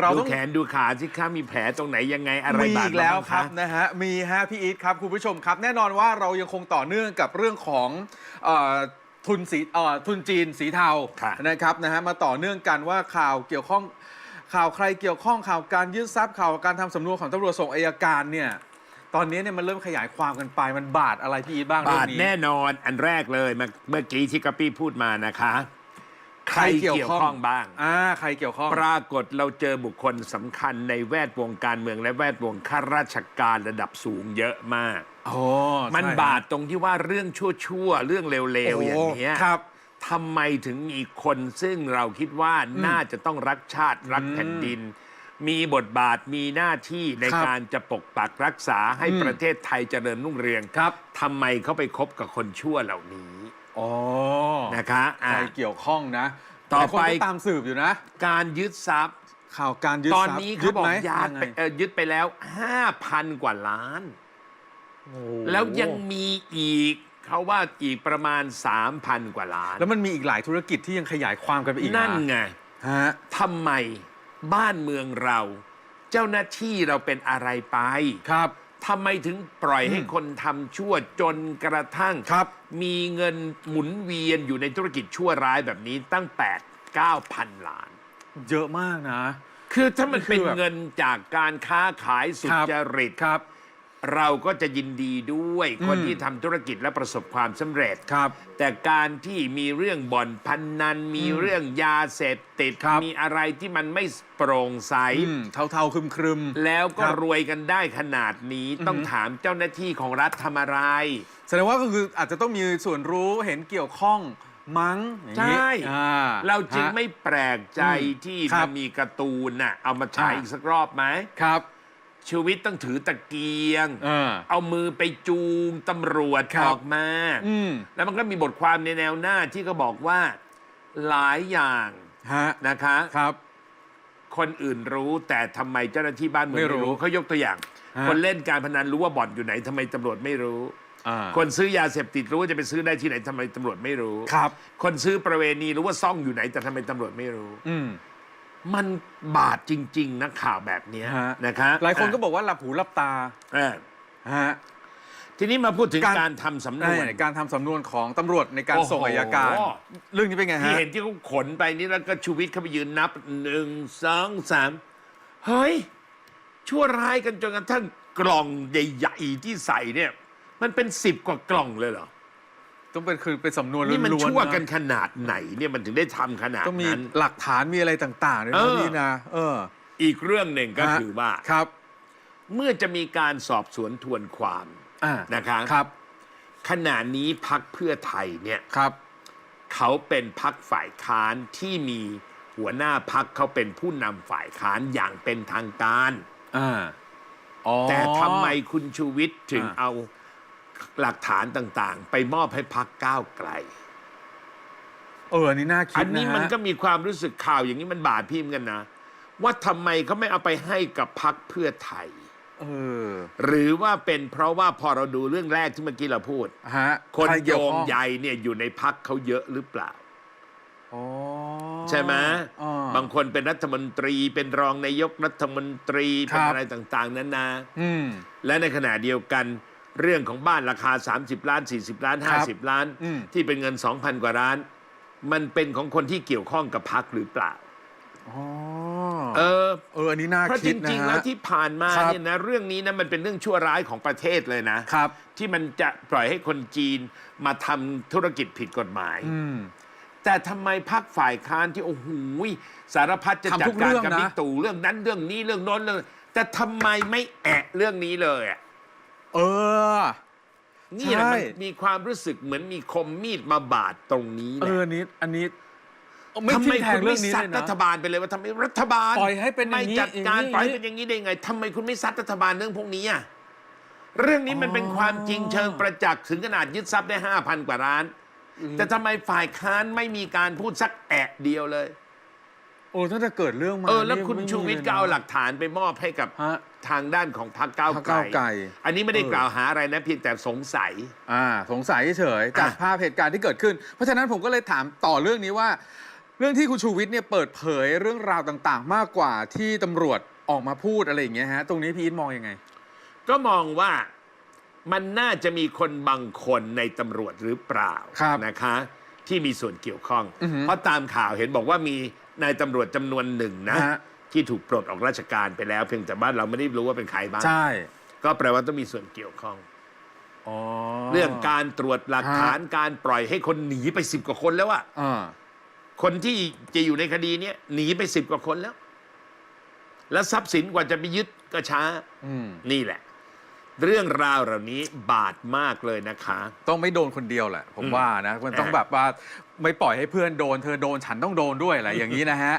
เราดูต้อง แขนดูขาสิคะมีแผลตรงไหนยังไงอะไรมีบาดอีกแล้วางครับะ นะฮะ มีฮะพี่อีทครับคุณผู้ชมครับ แน่นอนว่าเรายังคงต่อเนื่องกับเรื่องของเอ่อทุนสีเอ่อทุนจีนสีเทาค่ะนะครับนะฮะมาต่อเนื่องกันว่าข่าวเกี่ยวข้องข่าวใครเกี่ยวข้องข่าวการยึดทรัพย์ข่าวการทำสำนวนของตำรวจส่งอายการเนี่ยตอนนี้เนี่ยมันเริ่มขยายความกันไปมันบาดอะไรพี่อีทบ้างเรื่บาอดงนี้ แน่นอนอันแรกเลยเมื่อเมื่อกี้ที่กะปี้พูดมานะคะ ใครเกี่ยวข้องบ้าง อ่าใครเกี่ยวข้อง ปรากฏเราเจอบุคคลสำคัญในแวดวงการเมืองและแวดวงข้าราชการระดับสูงเยอะมาก โอ้มันใช่ บาดตรงที่ว่าเรื่องชั่วๆ เรื่องเลว ๆ อย่างเนี้ยโครับทำไมถึงมีคนซึ่งเราคิดว่าน่าจะต้องรักชาติรักอืมแผ่นดิน มีบทบาทมีหน้าที่ในครับการจะปกปักรักษาให้อืมประเทศไทยเจริญรุ่งเรืองครับ ทำไมเขาไปคบกับคนชั่วเหล่านี้ อ๋อนะคะอะใครเกี่ยวข้องนะต่อหลายคนไป ก็ตามสืบอยู่นะ การยึดทรัพย์ ข่าวการยึดตอนทรัพย์นี้เขาบอกไหมยาดงไง ไปเอ่อยึดไปแล้ว 5,000 กว่าล้านโอ้แล้วยังมีอีกเขาว่าอีกประมาณ 3,000 กว่าล้าน แล้วมันมีอีกหลายธุรกิจที่ยังขยายความกันไปอีกนั่นไงฮะทำไมบ้านเมืองเรา เจ้าหน้าที่เราเป็นอะไรไปครับ ทำไมถึงปล่อยให้คนทำชั่วจนกระทั่ง ครับมีเงินหมุนเวียนอยู่ในธุรกิจชั่วร้ายแบบนี้ตั้ง 8 9พันล้าน เยอะมากนะ คือถ้ามันเป็นคือแบบเงินจากการค้าขายสุครับจริตครับ เราก็จะยินดีด้วยคนอืมที่ทำธุรกิจและประสบความสำเร็จ ครับ แต่การที่มีเรื่องบ่อนพันนัน มีอืมเรื่องยาเสพติด ครับ มีอะไรที่มันไม่โปร่งใส อืมเทาๆครึมครึมๆแล้วก็ครับ รวยกันได้ขนาดนี้อือหือต้องถามเจ้าหน้าที่ของรัฐทำอะไรแสดงว่าก็คืออาจจะต้องมีส่วนรู้เห็นเกี่ยวข้องมั้งอย่างนี้ใช่ อ่าเราจึงฮะ ไม่แปลกใจอืมที่ครัมับนมีการ์ตูนน่ะเอามาฉายอ่าอีกสักรอบไหม ครับ ชีวิตต้องถือตะเกียง อ่า เอามือไปจูงตำรวจครัอบอกมา อืมแล้วมันก็มีบทความในแนวหน้าที่ก็บอกว่าหลายอย่างฮะนะคะ ครับ คนอื่นรู้แต่ทำไมเจ้าหน้าที่บ้านเมืองไม่ไม่รู้รู้เขายกตัวอย่าง ฮะ คนเล่นการพนันรู้ว่าบ่อนอยู่ไหนทำไมตำรวจไม่รู้ อ่าคนซื้อยาเสพติดรู้ว่าจะไปซื้อได้ที่ไหนทำไมตำรวจไม่รู้ ครับ คนซื้อประเวณีรู้ว่าซ่องอยู่ไหนแต่ทำไมตำรวจไม่รู้ อืม มันบาดจริง ๆ นะข่าวแบบเนี้ยฮะ นะคะหลายคนก็บอกว่าหลับหูหลับตาเออฮะ ทีนี้มาพูดถึงการ การทำสำนวน ในการทำสำนวนของตำรวจในการโอ้โห ส่งอายการ เรื่องนี้เป็นไงที่ฮะ เห็นที่เขาขนไปนี่แล้วก็ชูวิทย์เขาไปยืนนับหนึ่งสองสามเฮ้ย ชั่วร้ายกันจนกระทั่งกล่องใหญ่ ๆ ที่ใส่เนี่ย มันเป็นสิบกว่ากล่องเลยเหรอ ต้องเป็นคือเป็นสำนวนล้วนๆนี่มันชั่วกันนะขนาดไหนเนี่ยมันถึงได้ทำขนาดต้องมีนั้น หลักฐานมีอะไรต่างๆด้วยเอนะอ พี่นะ เอออีกเรื่องหนึ่งก็ฮะคือว่า ครับ เมื่อจะมีการสอบสวนทวนความอ่านะคะครับขณะนี้พักเพื่อไทยเนี่ยครับ เขาเป็นพักฝ่ายค้านที่มีหัวหน้าพักเขาเป็นผู้นำฝ่ายค้านอย่างเป็นทางการ อ่าอ๋อ แต่ทำไมคุณชูวิทย์ถึงอ่า เอา หลักฐานต่างๆ ไปมอบให้พักก้าวไกล เอออันนี้น่าคิอัดนนะนี้มันฮะก็มีความรู้สึกข่าวอย่างนี้มันบาดพิมพ์กันนะ ว่าทำไมเขาไม่เอาไปให้กับพักเพื่อไทย เออหรือว่าเป็นเพราะว่าพอเราดูเรื่องแรกที่เมื่อกี้เราพูด ฮะคนใรโยเกี่วงข้อใยเนี่ยอยู่ในพักเขาเยอะหรือเปล่า อ๋อใช่ไหมอ๋อ บางคนเป็นรัฐมนตรีเป็นรองนายกรัฐมนตรีครัเป็นบ อะไรต่างๆ นั้นนะ อืม และในขณะเดียวกัน เรื่องของบ้านราคา 30 ล้าน 40 ล้านครับ50 ล้าน อืม ที่เป็นเงิน 2,000 กว่าล้าน มันเป็นของคนที่เกี่ยวข้องกับพักหรือเปล่า อ๋อเออ เอออันนี้น่าเพราะจคิดนะริงๆ ฮะ แล้วที่ผ่านมาครับ เนี่ยนะเรื่องนี้นะมันเป็นเรื่องชั่วร้ายของประเทศเลยนะ ครับ ที่มันจะปล่อยให้คนจีนมาทำธุรกิจผิดกฎหมาย อืม แต่ทำไมพักฝ่ายค้านที่โอ้โหสารพัดจะทำจัทุดกการเรื่องกับนะ บิ๊กตู่เรื่องนั้นเรื่องนี้เรื่องโน้นเรื่องแต่ทำไมไม่แอะเรื่องนี้เลยอะ เออ นี่แหละใช่ มันมีความรู้สึกเหมือนมีคมมีดมาบาดตรงนี้แหเอละออันนี้อันนี้ไม่ทำทิ่ไมมแทคุงณเรื่ไม่องนี้ซัเลดยรันะ ฐบาลไปเลยว่าทำไมรัฐบาลปล่อยให้เป็นอย่างนี้ไม่จัดการอย่างนี้ปล่อยให้เป็นอย่างนี้ได้ไงทำไมคุณไม่ซัดรัฐบาลเรื่องพวกนี้อะเรื่องนี้มันเป็นความจริงเชิงประจักษ์ถึงขนาดยึดทรัพย์ได้ห้าพันกว่าล้าน แต่ทำไมฝ่ายค้านไม่มีการพูดสักแอะเดียวเลยโอ้ถ้าจะเกิดเรื่องมาเออแล้วนี่คุณไม่มีชูวิทย์ยก็นะเอาหลักฐานไปมอบให้กับฮะ ทางด้านของพรรคก้าวพรรคไกลก้าวไกลอันนี้ไม่ได้เออ กล่าวหาอะไรนะเพียงแต่สงสัย อ่าสงสัยเฉยๆจากอะ ภาพเหตุการณ์ที่เกิดขึ้น เพราะฉะนั้นผมก็เลยถามต่อเรื่องนี้ว่า เรื่องที่คุณชูวิทย์เนี่ยเปิดเผยเรื่องราวต่างๆ มากกว่าที่ตำรวจออกมาพูดอะไรอย่างเงี้ยฮะตรงนี้พี่อิทมองยังไง ก็มองว่ามันน่าจะมีคนบางคนในตำรวจหรือเปล่าครับ นะคะ ที่มีส่วนเกี่ยวข้องอือหือเพราะตามข่าวเห็นบอกว่ามีนายตำรวจจำนวนหนึ่งนะ ฮะ ที่ถูกปลดออกราชการไปแล้ว เพียงแต่บ้านเราไม่ได้รู้ว่าเป็นใครบ้าง ใช่ก็แปลว่าต้องมีส่วนเกี่ยวข้อง อ๋อ เรื่องการตรวจหลักฮะฐานการปล่อยให้คนหนีไปสิบกว่าคนแล้วอะอ่าคนที่จะอยู่ในคดีเนี้ยหนีไปสิบกว่าคนแล้ว แล้วทรัพย์สินกว่าจะไปยึดก็ช้า อืม นี่แหละ เรื่องราวเหล่านี้บาดมากเลยนะคะ ต้องไม่โดนคนเดียวแหละ ผมอืมว่านะ มันต้องอ่าแบบว่าไม่ปล่อยให้เพื่อนโดน เธอโดนฉันต้องโดนด้วยอะไรอย่างนี้นะฮะ